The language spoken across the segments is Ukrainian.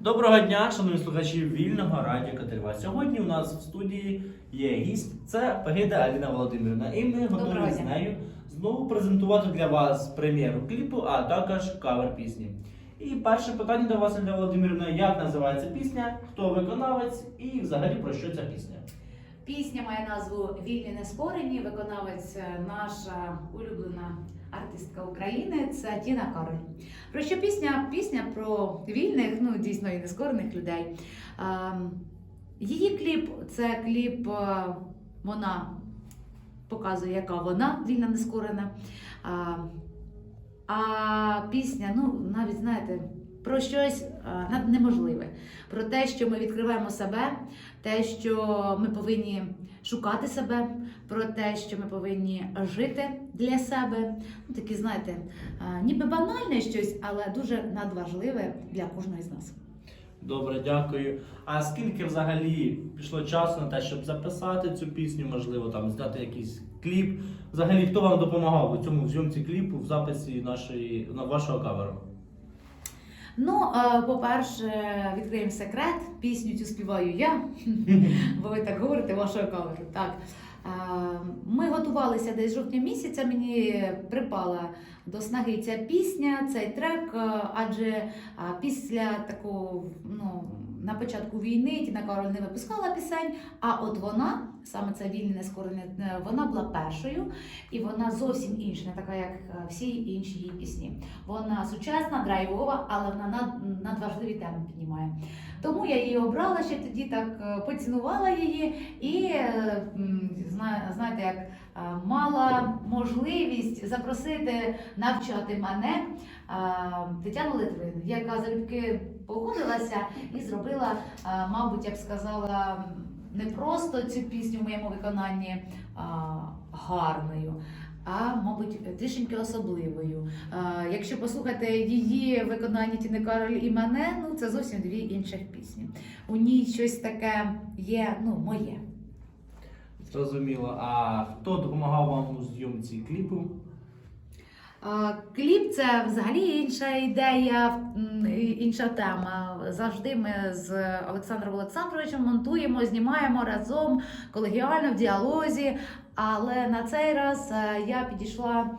Доброго дня, шановні слухачі вільного радіо Катерва. Сьогодні у нас в студії є гість, це Пегида Аліна Володимирівна. І ми готові з нею знову презентувати для вас прем'єру кліпу, а також кавер пісні. І перше питання до вас, Аліна Володимирівна, як називається пісня, хто виконавець і взагалі про що ця пісня? Пісня має назву Вільні нескорені. Виконавець е, наша улюблена артистка України це Тіна Кароль. Про що пісня? Пісня про вільних, ну дійсно і нескорених людей. Її кліп це кліп, е, вона показує, яка вона вільна нескорена. А пісня, ну навіть знаєте, про щось неможливе. Про те, що ми відкриваємо себе, те, що ми повинні шукати себе, про те, що ми повинні жити для себе. Ну, такі, знаєте, ніби банальне щось, але дуже надважливе для кожного з нас. Добре, дякую. А скільки взагалі пішло часу на те, щоб записати цю пісню, можливо, там зняти якийсь кліп? Взагалі, хто вам допомагав у цьому в зйомці кліпу, в записі нашої на вашого каверу? Ну, по-перше, відкриємо секрет. Пісню цю співаю я, бо ви так говорите вашого каверу. Так. Ми готувалися десь жовтня місяця. Мені припала до снаги ця пісня, цей трек, адже після такого, ну. На початку війни Тіна Кароль не випускала пісень, а от вона, саме ця вільне нескорене, вона була першою, і вона зовсім інша, не така, як е, всі інші її пісні. Вона сучасна, драйвова, але вона надважливі теми піднімає. Тому я її обрала ще тоді, так е, поцінувала її і е, зна- знаєте, як мала можливість запросити навчати мене е, Тетяну Литвин, яка залюбки погодилася і зробила, е, мабуть, я б сказала, не просто цю пісню в моєму виконанні гарною. А, мабуть, трішеньки особливою. А, якщо послухати її виконання Тіни Кароль і мене, ну це зовсім дві інших пісні. У ній щось таке є, ну, моє. Зрозуміло. А хто допомагав вам у зйомці кліпу? Кліп це взагалі інша ідея, інша тема. Завжди ми з Олександром Олександровичем монтуємо, знімаємо разом колегіально в діалозі. Але на цей раз е, я підійшла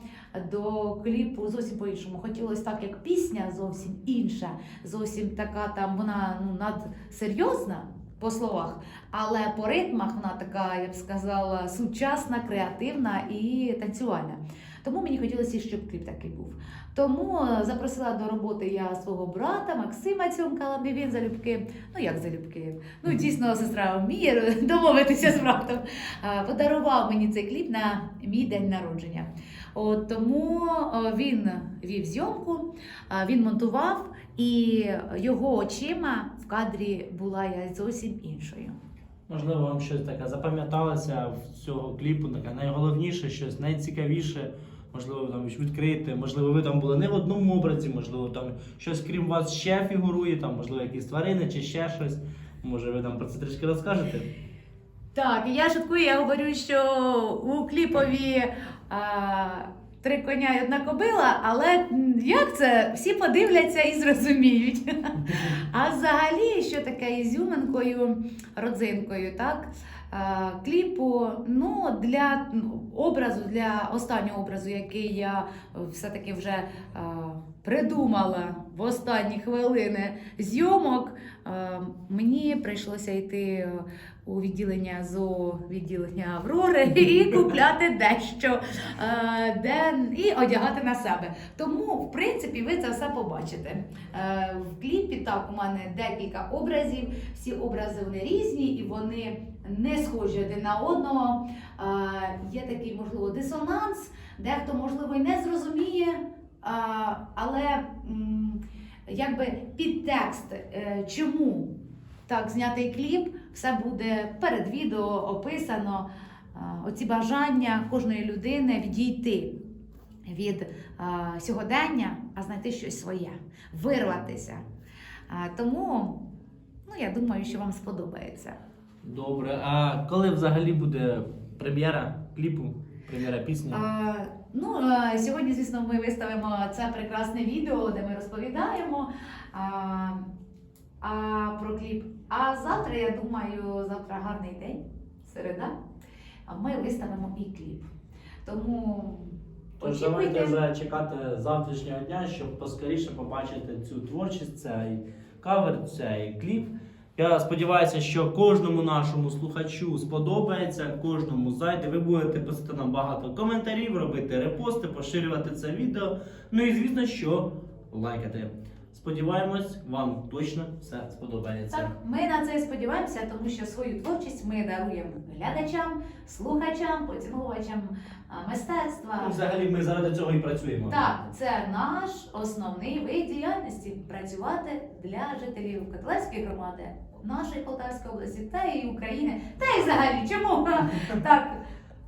до кліпу зовсім по-іншому. Хотілося так, як пісня зовсім інша, зовсім така там вона ну, надсерйозна по словах, але по ритмах вона така, я б сказала, сучасна, креативна і танцювальна. Тому мені хотілося, щоб кліп такий був. Тому е, запросила до роботи я свого брата Максима Цьомкала, бо він залюбки, ну як залюбки, ну дійсно сестра вміє домовитися з братом. Е, Подарував мені цей кліп на мій день народження. От тому е, він вів зйомку, він монтував, і його очима в кадрі була я зовсім іншою. Можливо, вам щось таке запам'яталося в цього кліпу, таке найголовніше, щось найцікавіше. Можливо, там відкрите, можливо, ви там були не в одному образі, можливо, там щось крім вас ще фігурує, там, можливо, якісь тварини чи ще щось. Може, ви там про це трішки розкажете? Так, я шуткую, я говорю, що у кліпові а, три коня і одна кобила, але як це? Всі подивляться і зрозуміють. А взагалі, що таке ізюминкою, родзинкою, так? Кліпу, ну, для ну, образу, для останнього образу, який я все-таки вже придумала в останні хвилини зйомок, мені прийшлося йти е, у відділення ЗОО, відділення Аврори і купляти дещо е, де, і одягати на себе. Тому, в принципі, ви це все побачите. Е, В кліпі так у мене декілька образів. Всі образи вони різні і вони не схожі один на одного. Е, Є такий, можливо, дисонанс, дехто, можливо, і не зрозуміє, е, але якби підтекст, е, чому так знятий кліп, все буде перед відео описано. Оці бажання кожної людини відійти від сьогодення, а знайти щось своє, вирватися. Тому ну, я думаю, що вам сподобається. Добре. А коли взагалі буде прем'єра кліпу, прем'єра пісні? А, ну, е, сьогодні, звісно, ми виставимо це прекрасне відео, де ми розповідаємо. А, а а, про кліп. А завтра, я думаю, завтра гарний день, середа. Ми виставимо і кліп. Тому Тож давайте зачекати завтрашнього дня, щоб поскоріше побачити цю творчість, цей кавер, цей кліп. Я сподіваюся, що кожному нашому слухачу сподобається, кожному зайде. Ви будете писати нам багато коментарів, робити репости, поширювати це відео. Ну і звісно, що лайкати. Сподіваємось, вам точно все сподобається. Так, ми на це сподіваємося, тому що свою творчість ми даруємо глядачам, слухачам, поціновувачам мистецтва. Ну, взагалі, ми заради цього і працюємо. Так, це наш основний вид діяльності працювати для жителів Котлецької громади, нашої Полтавської області та і України, та й взагалі чому так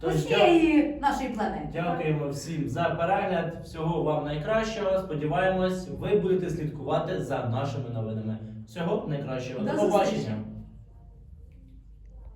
Тож, усієї нашої планети. Дякуємо всім за перегляд. Всього вам найкращого. Сподіваємось, ви будете слідкувати за нашими новинами. Всього найкращого. До побачення.